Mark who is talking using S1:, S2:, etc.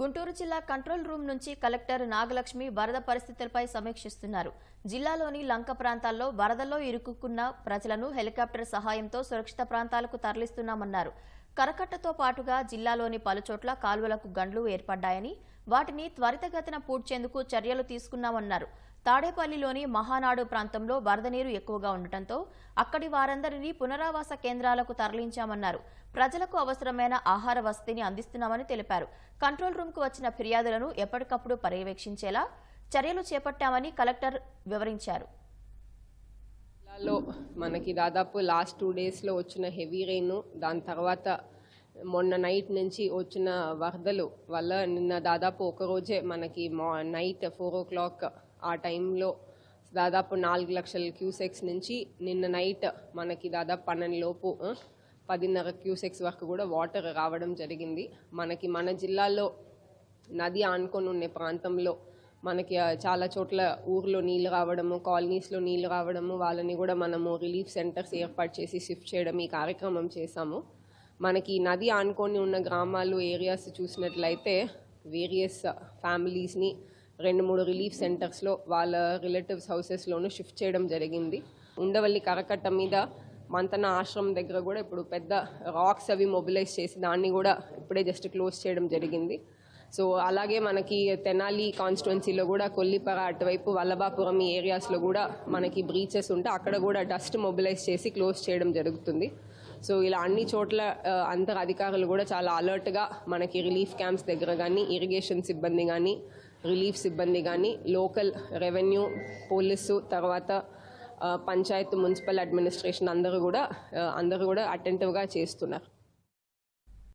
S1: గుంటూరు జిల్లా control room నుంచి collector Nagalakshmi వరద పరిస్థితులపై సమీక్షిస్తున్నారు. జిల్లాలోని లంక ప్రాంతాల్లో వరదల్లో ఇరుక్కున్న ప్రజలను హెలికాప్టర్ సహాయంతో సురక్షిత ప్రాంతాలకు తరలిస్తున్నామన్నారు. కరకట్టతో పాటుగా జిల్లాలోని పలుచోట్ల కాలువలకు గండ్లు ఏర్పడ్డాయని వాటిని త్వరితగతిన పూడ్చేందుకు చర్యలు తీసుకున్నామన్నారు. తాడేపల్లిలోని మహానాడు ప్రాంతంలో వరద నీరు ఎక్కువగా ఉండటంతో అక్కడి వారందరినీ పునరావాస కేంద్రాలకు తరలించామన్నారు. ప్రజలకు అవసరమైన ఆహార వసతిని అందిస్తున్నామని తెలిపారు. కంట్రోల్ రూమ్కు వచ్చిన ఫిర్యాదులను ఎప్పటికప్పుడు పర్యవేక్షించేలా చర్యలు చేపట్టామని కలెక్టర్ వివరించారు.
S2: లో మనకి దాదాపు లాస్ట్ టూ డేస్లో వచ్చిన హెవీ రెయిన్ దాని తర్వాత మొన్న నైట్ నుంచి వచ్చిన వరదలు వల్ల నిన్న దాదాపు ఒక రోజే మనకి మా నైట్ ఫోర్ ఓ క్లాక్ ఆ టైంలో దాదాపు నాలుగు లక్షల క్యూసెక్స్ నుంచి నిన్న నైట్ మనకి దాదాపు పన్నెండు లోపు పదిన్నర క్యూసెక్స్ వరకు కూడా వాటర్ రావడం జరిగింది. మనకి మన జిల్లాలో నది ఆనుకొని ఉండే ప్రాంతంలో మనకి చాలా చోట్ల ఊర్లో నీళ్ళు రావడము కాలనీస్లో నీళ్ళు రావడము వాళ్ళని కూడా మనము రిలీఫ్ సెంటర్స్ ఏర్పాటు చేసి షిఫ్ట్ చేయడం ఈ కార్యక్రమం చేశాము. మనకి ఈ నది ఆనుకొని ఉన్న గ్రామాలు ఏరియాస్ చూసినట్లయితే వేరియస్ ఫ్యామిలీస్ని రెండు మూడు రిలీఫ్ సెంటర్స్లో వాళ్ళ రిలేటివ్స్ హౌసెస్లోనూ షిఫ్ట్ చేయడం జరిగింది. ఉండవల్లి కరకట్ట మీద మంతన ఆశ్రమం దగ్గర కూడా ఇప్పుడు పెద్ద రాక్స్ అవి మొబిలైజ్ చేసి దాన్ని కూడా ఇప్పుడే జస్ట్ క్లోజ్ చేయడం జరిగింది. సో అలాగే మనకి తెనాలి కాన్స్టిట్యున్సీలో కూడా కొల్లిపర అటువైపు వల్లభాపురం ఈ ఏరియాస్లో కూడా మనకి బ్రీచెస్ ఉంటే అక్కడ కూడా డస్ట్ మొబిలైజ్ చేసి క్లోజ్ చేయడం జరుగుతుంది. సో ఇలా అన్ని చోట్ల ఆ, అధికారులు కూడా చాలా అలర్ట్గా మనకి రిలీఫ్ క్యాంప్స్ దగ్గర కానీ ఇరిగేషన్ సిబ్బంది కానీ రిలీఫ్ సిబ్బంది కానీ లోకల్ రెవెన్యూ పోలీసు తర్వాత పంచాయత్ మున్సిపల్ అడ్మినిస్ట్రేషన్ అందరూ కూడా అందరూ కూడా అటెంటివ్గా చేస్తున్నారు.